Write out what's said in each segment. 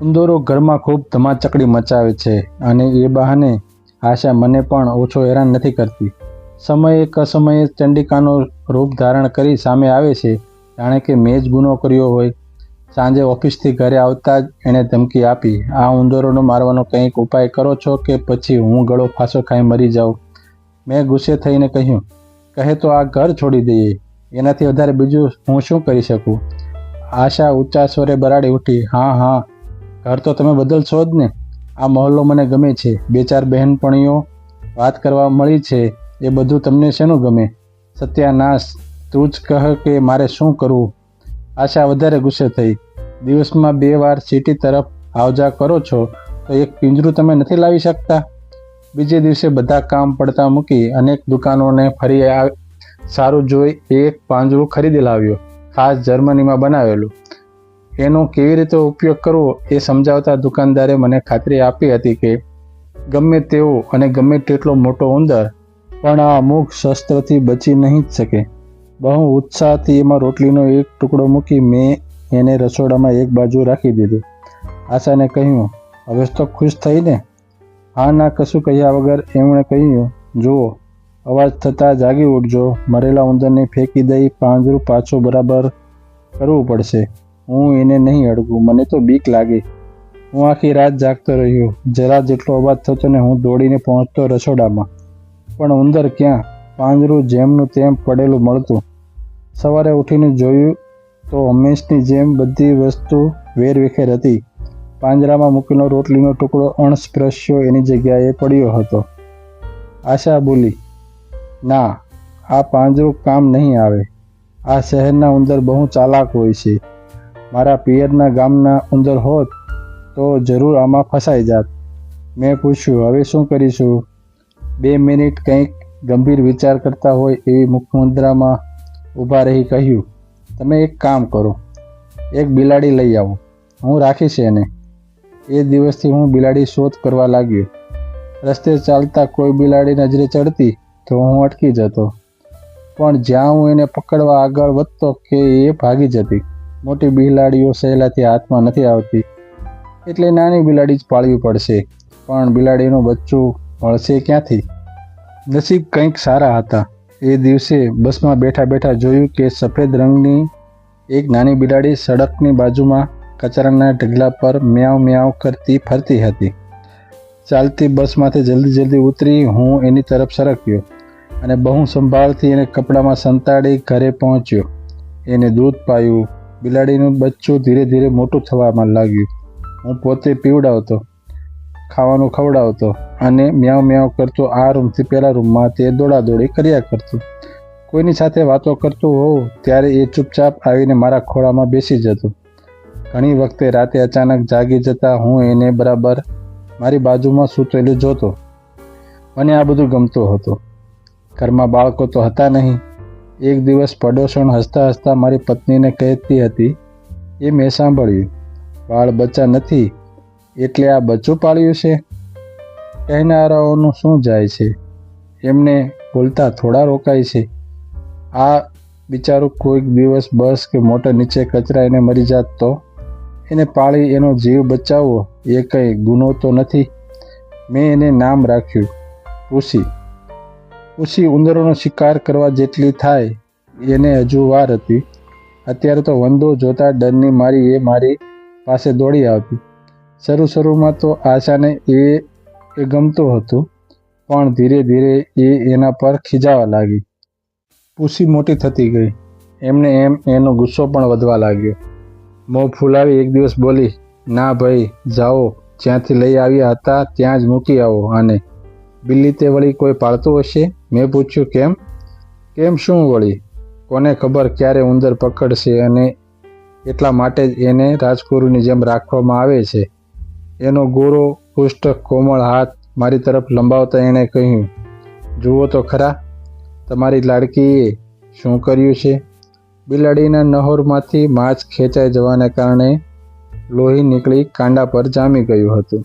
ઉંદરો ઘરમાં ખૂબ ધમાચકડી મચાવે છે અને એ બહાને આશા મને પણ ઓછો હેરાન નથી કરતી. સમયે કસમયે ચંડિકાનો રૂપ ધારણ કરી સામે આવે છે, જાણે કે મેં જ ગુનો કર્યો હોય. સાંજે ઓફિસથી ઘરે આવતા જ એણે ધમકી આપી, આ ઉંદરોનો મારવાનો કંઈક ઉપાય કરો છો કે પછી હું ગળો ફાંસો ખાઈ મરી જાઉં? મેં ગુસ્સે થઈને કહ્યું, કહે તો આ ઘર છોડી દઈએ, એનાથી વધારે બીજું હું શું કરી શકું? આશા ઊંચા સ્વરે બરાડી ઉઠી, હા હા ઘર તો તમે બદલશો જ ને. આ મહોલ્લો મને ગમે છે. બે ચાર બહેનપણીઓ વાત કરવા મળી છે એ બધું તમને શેનું ગમે? સત્યાનાશ તું જ કહ કે મારે શું કરવું? આશા વધારે ગુસ્સે થઈ. દિવસમાં બે વાર સિટી તરફ આવજા કરો છો, તો એક પિંજરું તમે નથી લાવી શકતા? બીજે દિવસે બધા કામ પડતા મૂકી અનેક દુકાનોને ફરી સારું જોઈ એક પાંજરું ખરીદી લાવ્યો. ખાસ જર્મનીમાં બનાવેલું. એનો કેવી રીતે ઉપયોગ કરવો એ સમજાવતા દુકાનદારે મને ખાતરી આપી હતી કે ગમે તેવો અને ગમે તેટલો મોટો ઉંદર પણ આ અમુક શસ્ત્રથી બચી નહીં જ શકે. બહુ ઉત્સાહથી એમાં રોટલીનો એક ટુકડો મૂકી મેં એને રસોડામાં એક બાજુ રાખી દીધું. આશાને કહ્યું, હવે તો ખુશ થઈને? હા ના કશું કહ્યા વગર એમણે કહ્યું, જુઓ, અવાજ થતાં જાગી ઉઠજો. મરેલા ઉંદરને ફેંકી દઈ પાંજરું પાછું બરાબર કરવું પડશે. હું એને નહીં અડગું, મને તો બીક લાગી. હું આખી રાત જાગતો રહ્યો. જરા જેટલો અવાજ થતો ને હું દોડીને પહોંચતો રસોડામાં. પણ ઉંદર ક્યાં? પાંજરું જેમનું તેમ પડેલું મળતું. સવારે ઉઠીને જોયું તો હંમેશની જેમ બધી વસ્તુ વેરવિખેર હતી. પાંજરામાં મૂકેલો રોટલીનો ટુકડો અણસ્પૃશ્યો એની જગ્યાએ પડ્યો હતો. આશા બોલી, ના, આ પાંજરું કામ નહીં આવે. આ શહેરના ઉંદર બહુ ચાલાક હોય છે. મારા પિયરના ગામના ઉંદર હોત તો જરૂર આમાં ફસાઈ જાત. મેં પૂછ્યું, હવે શું કરીશું? બે મિનિટ કંઈક ગંભીર વિચાર કરતા હોય એવી મુખમુદ્રામાં ઊભા રહી કહ્યું, તમે એક કામ કરો, એક બિલાડી લઈ આવો. હું રાખીશ એને. એ દિવસથી હું બિલાડી શોધ કરવા લાગ્યો. રસ્તે ચાલતા કોઈ બિલાડી નજરે ચડતી તો હું અટકી જતો. પણ જ્યાં હું એને પકડવા આગળ વધતો કે એ ભાગી જતી મોટી બિલાડીઓ સહેલાથી હાથમાં નથી આવતી. એટલે નાની બિલાડી જ પાળવી પડશે. પણ બિલાડીનું બચ્ચું મળશે ક્યાંથી? નસીબ કંઈક સારા હતા. એ દિવસે બસમાં બેઠા બેઠા જોયું કે સફેદ રંગની એક નાની બિલાડી સડકની બાજુમાં કચરાના ઢગલા પર મ્યાવ મ્યાવ કરતી ફરતી હતી. ચાલતી બસમાંથી જલ્દી જલ્દી ઉતરી હું એની તરફ સરક્યો અને બહુ સંભાળથી એને કપડામાં સંતાડી ઘરે પહોંચ્યો. એને દૂધ પાયું બિલાડીનું બચ્ચું ધીરે ધીરે મોટું થવામાં લાગ્યું. હું પોતે પીવડાવતો, ખાવાનું ખવડાવતો અને મ્યાવ મ્યાવ કરતો આ રૂમથી પહેલાં રૂમમાં તે દોડાદોડી કર્યા કરતો. કોઈની સાથે વાતો કરતો હોઉં ત્યારે એ ચૂપચાપ આવીને મારા ખોળામાં બેસી જતો. ઘણી વખતે રાતે અચાનક જાગી જતા હું એને બરાબર મારી બાજુમાં સૂતેલું જોતો. મને આ બધું ગમતું હતું. ઘરમાં બાળકો તો હતા નહીં. એક દિવસ પડોશણ હસતા હસતા મારી પત્નીને કહેતી હતી, એ મેં સાંભળ્યું. બાળ બચ્ચા નથી, એટલે આ બચ્ચું પાળ્યું છે? કહેનારાઓનું શું જાય છે? એમને બોલતા થોડા રોકાય છે. આ બિચારું કોઈક દિવસ બસ કે મોટર નીચે કચરાઈને મરી જાત તો? એને પાળી એનો જીવ બચાવવો એ કંઈ ગુનો તો નથી? મેં એને નામ રાખ્યું પૂસી પૂસી ઉંદરોનો શિકાર કરવા જેટલી થાય, એને હજુ વાર હતી. અત્યારે તો વંદો જોતા ડરની મારી એ મારી પાસે દોડી આવતી. શરૂ શરૂમાં તો આશાને એ એ ગમતું હતું, પણ ધીરે ધીરે એ એના પર ખીજાવા લાગી. પૂસી મોટી થતી ગઈ. એમને એમ એનો ગુસ્સો પણ વધવા લાગ્યો. મોં ફૂલાવી એક દિવસ બોલી, ના ભાઈ, જાઓ, જ્યાંથી લઈ આવ્યા હતા ત્યાં જ મૂકી આવો આને. બિલ્લી તે વળી કોઈ પાળતું હશે? મેં પૂછ્યું, કેમ? કેમ શું વળી? કોને ખબર ક્યારે ઉંદર પકડશે અને એટલા માટે જ એને રાજગુરુની જેમ રાખવામાં આવે છે? એનો ગોરો પુષ્ટ કોમળ હાથ મારી તરફ લંબાવતા એણે કહ્યું, જુઓ તો ખરા, તમારી લાડકીએ શું કર્યું છે? બિલાડીના નહોરમાંથી માછ ખેંચાઈ જવાને કારણે લોહી નીકળી કાંડા પર જામી ગયું હતું.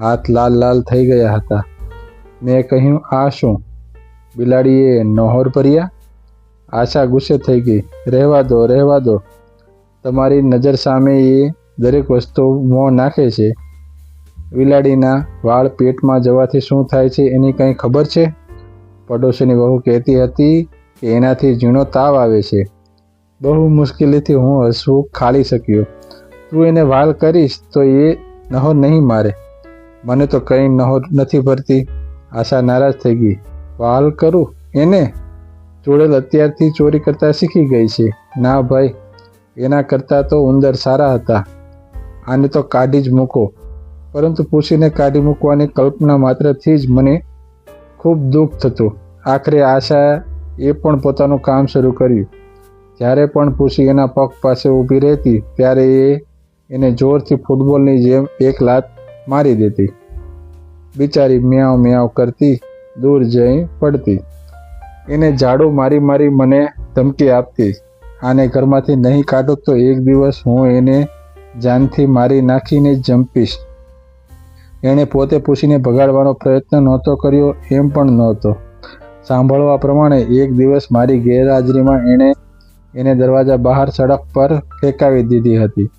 હાથ લાલ લાલ થઈ ગયા હતા. મેં કહ્યું, આ શું? બિલાડીએ નહોર ભર્યા? આશા ગુસ્સે થઈ ગઈ, રહેવા દો રહેવા દો. તમારી નજર સામે એ દરેક વસ્તુ મોં નાખે છે. બિલાડીના વાળ પેટમાં જવાથી શું થાય છે એની કંઈ ખબર છે? પડોશીની બહુ કહેતી હતી કે એનાથી ઝીણો તાવ આવે છે. બહુ મુશ્કેલીથી હું હસવું ખાલી શક્યો. તું એને વાલ કરીશ તો એ નહોર નહીં મારે. મને તો કંઈ નહોર નથી ભરતી. આશા નારાજ થઈ ગઈ. વાલ કરું? એને? ચોડેલ અત્યારથી ચોરી કરતાં શીખી ગઈ છે. ના ભાઈ, એના કરતાં તો ઉંદર સારા હતા. આને તો કાઢી જ મૂકો. પરંતુ પૂછીને કાઢી મૂકવાની કલ્પના માત્રથી જ મને ખૂબ દુઃખ થતું. આખરે આશા એ પણ પોતાનું કામ શરૂ કર્યું. જ્યારે પણ પૂછી એના પગ પાસે ઊભી રહેતી, ત્યારે એ એને જોરથી ફૂટબોલની જેમ એક લાત મારી દેતી. બિચારી મ્યાવ મ્યાવ કરતી, દૂર જઈ પડતી. એને ઝાડુ મારી મારી મને ધમકી આપતી. આને ઘરમાંથી નહીં કાઢો તો એક દિવસ હું એને જાનથી મારી નાખીને જંપીશ. એણે પોતે પૂછીને ભગાડવાનો પ્રયત્ન નહોતો કર્યો, એમ પણ નહોતો. સાંભળવા પ્રમાણે એક દિવસ મારી ગેરહાજરીમાં એણે એને દરવાજા બહાર સડક પર ફેંકાવી દીધી હતી.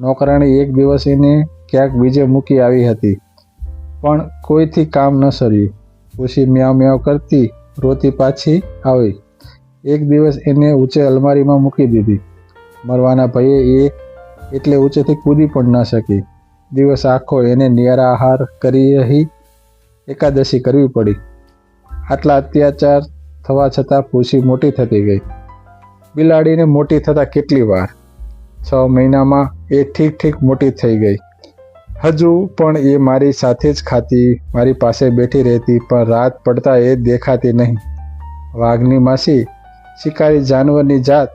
નોકરાણી એક દિવસ એને ક્યાંક બીજે મૂકી આવી હતી. પણ કોઈથી કામ ન સર્યું. ખુશી મ્યાવ મ્યાવ કરતી રોતી પાછી આવી. એક દિવસ એને ઊંચે અલમારીમાં મૂકી દીધી. મરવાના ભયે એ એટલે ઊંચેથી કૂદી પણ ન શકી. દિવસ આખો એને નિરાહાર કરી રહી એકાદશી કરવી પડી. આટલા અત્યાચાર થવા છતાં પૂછી મોટી થતી ગઈ. બિલાડીને મોટી થતાં કેટલી વાર? છ મહિનામાં એ ઠીક ઠીક મોટી થઈ ગઈ. હજુ પણ એ મારી સાથે જ ખાતી, મારી પાસે બેઠી રહેતી, પણ રાત પડતા એ દેખાતી નહીં. વાઘની માસી શિકારી જાનવરની જાત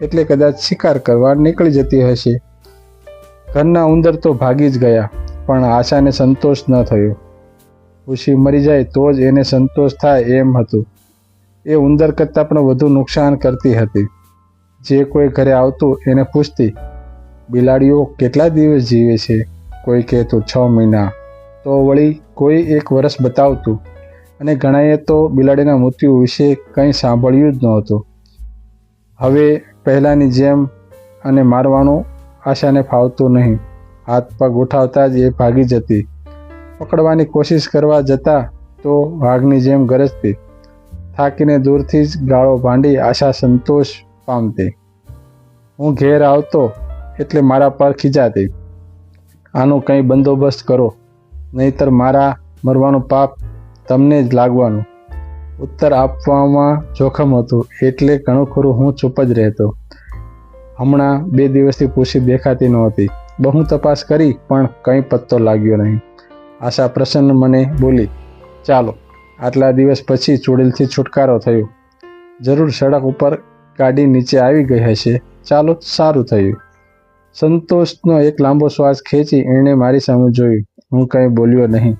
એટલે કદાચ શિકાર કરવા નીકળી જતી હશે. ઘરના ઉંદર તો ભાગી જ ગયા, પણ આશાને સંતોષ ન થયો. ખુશી મરી જાય તો જ એને સંતોષ થાય એમ હતું. એ ઉંદર કરતાં પણ વધુ નુકસાન કરતી હતી. જે કોઈ ઘરે આવતું એને પૂછતી, બિલાડીઓ કેટલા દિવસ જીવે છે? કોઈ કહેતું છ મહિના. તો વળી કોઈ એક વર્ષ બતાવતું. અને ઘણાએ તો બિલાડીના મૃત્યુ વિશે કંઈ સાંભળ્યું જ નહોતું. હવે પહેલાંની જેમ અને મારવાનું આશાને ફાવતું નહીં. હાથ પગ ઉઠાવતા જ એ ભાગી જતી. પકડવાની કોશિશ કરવા જતાં તો વાઘની જેમ ગરજતી. થાકીને દૂરથી જ ગાળો ભાંડી આશા સંતોષ પામતી. હું ઘેર આવતો એટલે મારા પર ખીજાતી. આનો કંઈ બંદોબસ્ત કરો. નહીતર મારા મરવાનું પાપ તમને જ લાગવાનું. ઉત્તર આપવામાં જોખમ હતું, એટલે ઘણું ખરું હું ચૂપ જ રહેતો. હમણાં બે દિવસથી પૂછી દેખાતી નહોતી. બહુ તપાસ કરી, પણ કંઈ પત્તો લાગ્યો નહીં. આશા પ્રસન્ન મને બોલી, ચાલો, આટલા દિવસ પછી ચૂડેલથી છુટકારો થયો. જરૂર સડક ઉપર ગાડી નીચે આવી ગઈ હશે. ચાલો, સારું થયું. સંતોષનો એક લાંબો શ્વાસ ખેંચી એણે મારી સામે જોયું. હું કંઈ બોલ્યો નહીં.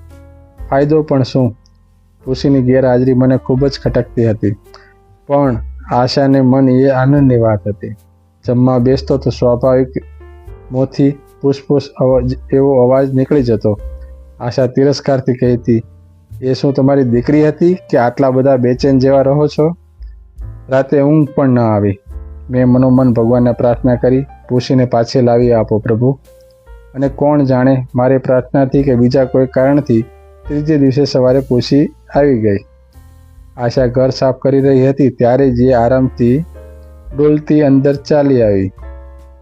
ફાયદો પણ શું? ખુશીની ગેરહાજરી મને ખૂબ જ ખટકતી હતી. પણ આશાને મન એ આનંદની વાત હતી. જમવા બેસતો તો સ્વાભાવિક મોંથી પુષ્પુષ અવાજ, એવો અવાજ નીકળી જતો. આશા તિરસ્કારથી કહેતી, એ શું તમારી દીકરી હતી કે આટલા બધા બેચેન જેવા રહો છો? રાતે ઊંઘ પણ ન આવી. મેં મનોમન ભગવાનને પ્રાર્થના કરી પૂછીને પાછી લાવી આપો પ્રભુ. અને કોણ જાણે મારી પ્રાર્થનાથી કે બીજા કોઈ કારણથી ત્રીજે દિવસે સવારે પૂછી આવી ગઈ. આશા ઘર સાફ કરી રહી હતી ત્યારે જે આરામથી ડોલતી અંદર ચાલી આવી.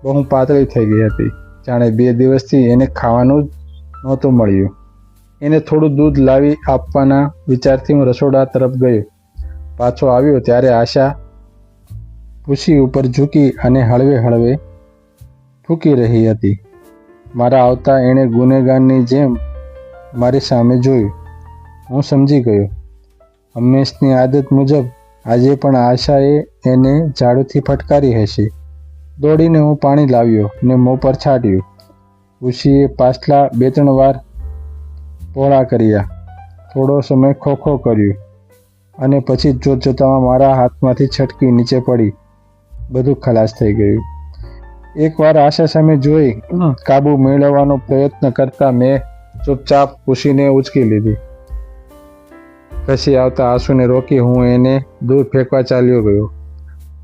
બહુ પાતળી થઈ ગઈ હતી. જાણે બે દિવસથી એને ખાવાનું જ નહોતું મળ્યું. એને થોડું દૂધ લાવી આપવાના વિચારથી હું રસોડા તરફ ગયો. પાછો આવ્યો ત્યારે આશા પૂછી ઉપર ઝૂકી અને હળવે હળવે ફૂંકી રહી હતી. મારા આવતા એણે ગુનેગારની જેમ મારી સામે જોયું. હું સમજી ગયો. હંમેશની આદત મુજબ આજે પણ આશાએ એને ઝાડુથી ફટકારી હશે. દોડીને હું પાણી લાવ્યો ને મોં પર છાંટ્યું. ઉશીએ પાછલા બે ત્રણ વાર પહોળા કર્યા. થોડો સમય ખોખો કર્યું અને પછી જોત જોતામાં મારા હાથમાંથી છટકી નીચે પડી. બધું ખલાસ થઈ ગયું. એકવાર આશા સામે જોઈ કાબુ મેળવવાનો પ્રયત્ન કરતા મેં ચૂપચાપ પૂછીને ઉચકી લીધી. પછી આવતા આંસુને રોકી હું એને દૂર ફેંકવા ચાલ્યો ગયો.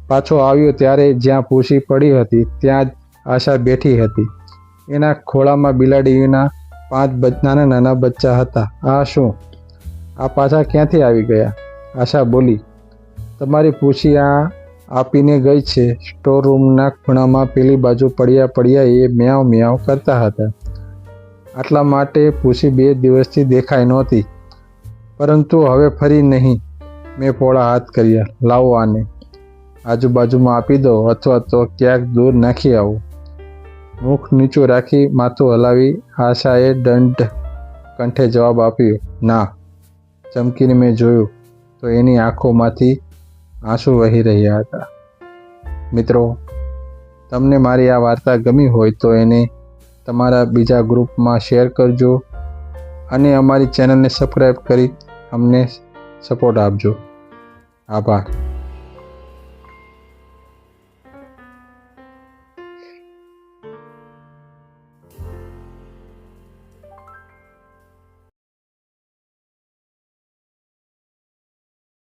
પાછો આવ્યો ત્યારે જ્યાં પૂછી પડી હતી ત્યાં જ આશા બેઠી હતી. એના ખોળામાં બિલાડીના પાંચ નાના નાના બચ્ચા હતા. આ શું? આ પાછા ક્યાંથી આવી ગયા? આશા બોલી તમારી પૂછી આ આપીને ગઈ છે. સ્ટોર રૂમના ખૂણામાં પેલી બાજુ પડ્યા પડ્યા એ મ્યાવ મ્યાવ કરતા હતા. આટલા માટે પૂછી બે દિવસથી દેખાઈ નહોતી. પરંતુ હવે ફરી નહીં. મેં પોળા હાથ કર્યા. લાવો આને. આજુબાજુમાં આપી દો અથવા તો ક્યાંક દૂર નાખી આવો. મુખ નીચું રાખી માથું હલાવી આશાએ દંડ કંઠે જવાબ આપ્યો, ના. ચમકીને મેં જોયું તો એની આંખોમાંથી આંસુ વહી રહ્યા હતા. મિત્રો, તમને મારી આ વાર્તા ગમી હોય તો એને તમારા બીજા ગ્રુપમાં શેર કરજો અને અમારી ચેનલને સબસ્ક્રાઈબ કરી અમને સપોર્ટ આપજો. આભાર.